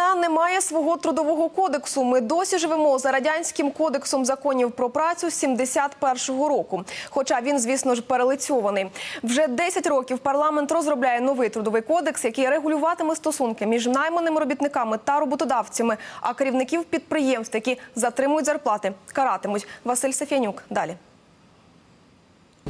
Україна не має свого трудового кодексу. Ми досі живемо за радянським кодексом законів про працю 71-го року. Хоча він, звісно ж, перелицьований. Вже 10 років парламент розробляє новий трудовий кодекс, який регулюватиме стосунки між найманими робітниками та роботодавцями, а керівників підприємств, які затримують зарплати, каратимуть. Василь Сафянюк. Далі.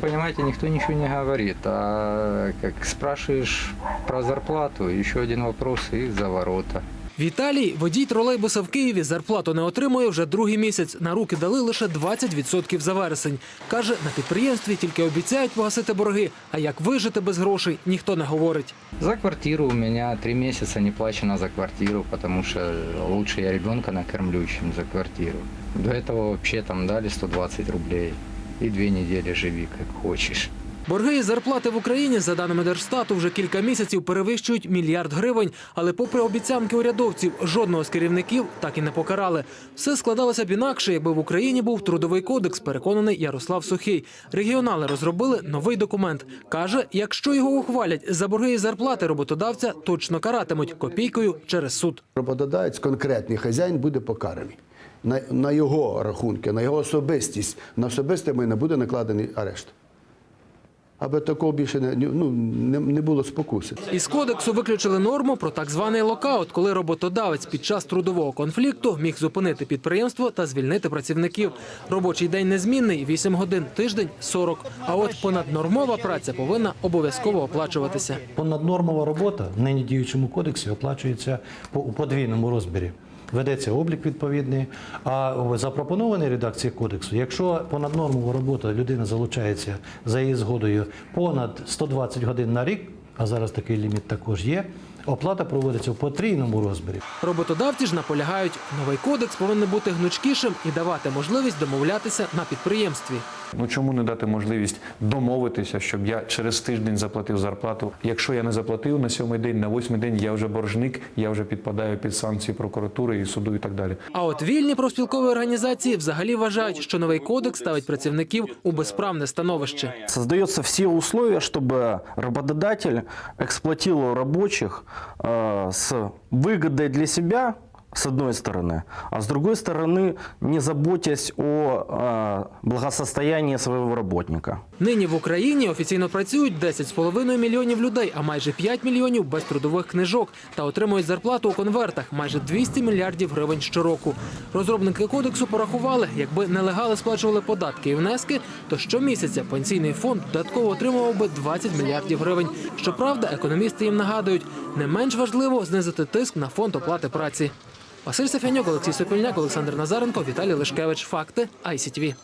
Понимаете, никто ничего не говорит. А как спрашиваешь про зарплату, еще один вопрос и за ворота. Віталій, водій тролейбуса в Києві, зарплату не отримує вже другий місяць. На руки дали лише 20% за вересень. Каже, на підприємстві тільки обіцяють погасити борги, а як вижити без грошей, ніхто не говорить. За квартиру у меня три месяца не плачено за квартиру, потому что лучше я ребенка накормлю, чем за квартиру. До этого вообще там дали 120 рублей. И две недели живи, как хочешь. Борги і зарплати в Україні, за даними Держстату, вже кілька місяців перевищують мільярд гривень. Але попри обіцянки урядовців, жодного з керівників так і не покарали. Все складалося б інакше, якби в Україні був трудовий кодекс, переконаний Ярослав Сухий. Регіонали розробили новий документ. Каже, якщо його ухвалять за борги і зарплати роботодавця, точно каратимуть копійкою через суд. Роботодавець, конкретний хазяїн буде покараний. На, на його рахунки, на його особистість, на особисте майно буде накладений арешт. Аби такого більше не, ну, не, не було спокуси. Із кодексу виключили норму про так званий локаут, коли роботодавець під час трудового конфлікту міг зупинити підприємство та звільнити працівників. Робочий день незмінний 8 годин, тиждень 40. А от понаднормова праця повинна обов'язково оплачуватися. Понаднормова робота в нині діючому кодексі оплачується по у подвійному розмірі. Ведеться облік відповідний. А в запропонованій редакції кодексу, якщо понад понаднормова робота людина залучається за її згодою понад 120 годин на рік, а зараз такий ліміт також є, оплата проводиться в потрійному розмірі. Роботодавці ж наполягають, новий кодекс повинен бути гнучкішим і давати можливість домовлятися на підприємстві. Ну чому не дати можливість домовитися, щоб я через тиждень заплатив зарплату? Якщо я не заплатив на сьомий день, на восьмий день я вже боржник, я вже підпадаю під санкції прокуратури і суду і так далі. А от вільні профспілкові організації взагалі вважають, що новий кодекс ставить працівників у безправне становище. Создаются все условия, чтобы работодатель эксплуатировал рабочих э, с выгодой для себя, с одной стороны, а с другой стороны, не заботясь о э, благосостоянии своего работника. Нині в Україні офіційно працюють 10,5 мільйонів людей, а майже 5 мільйонів без трудових книжок та отримують зарплату у конвертах майже 200 мільярдів гривень щороку. Розробники кодексу порахували, якби нелегали сплачували податки і внески, то щомісяця пенсійний фонд додатково отримував би 20 мільярдів гривень. Щоправда, економісти їм нагадують, не менш важливо знизити тиск на фонд оплати праці. Василь Сафянюк, Олексій Сопільняк, Олександр Назаренко, Віталій Лешкевич. Факти ICTV.